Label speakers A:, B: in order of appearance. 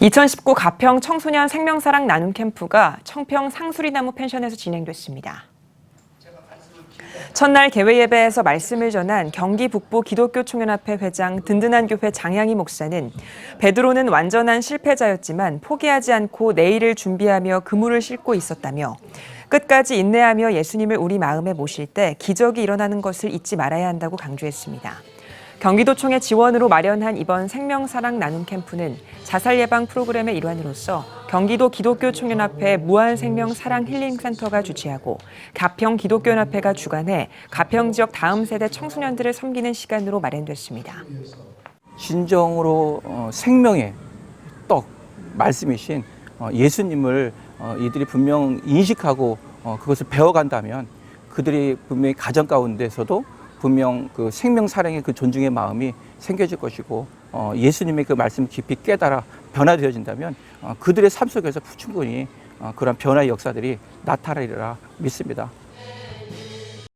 A: 2019 가평 청소년 생명사랑 나눔 캠프가 청평 상수리나무 펜션에서 진행됐습니다. 첫날 개회 예배에서 말씀을 전한 경기 북부 기독교 총연합회 회장 든든한 교회 장양희 목사는 베드로는 완전한 실패자였지만 포기하지 않고 내일을 준비하며 그물을 싣고 있었다며 끝까지 인내하며 예수님을 우리 마음에 모실 때 기적이 일어나는 것을 잊지 말아야 한다고 강조했습니다. 경기도청의 지원으로 마련한 이번 생명사랑 나눔 캠프는 자살 예방 프로그램의 일환으로서 경기도 기독교 총연합회 무한생명사랑 힐링센터가 주최하고 가평 기독교연합회가 주관해 가평 지역 다음 세대 청소년들을 섬기는 시간으로 마련됐습니다.
B: 진정으로 어, 생명의 떡 말씀이신 어, 예수님을 어, 이들이 분명 인식하고 어, 그것을 배워간다면 그들이 분명히 가정 가운데서도 분명 그 생명 사랑의 그 존중의 마음이 생겨질 것이고 어, 예수님의 그 말씀 깊이 깨달아 변화되어진다면 어, 그들의 삶 속에서 충분히 어, 그런 변화의 역사들이 나타나리라 믿습니다.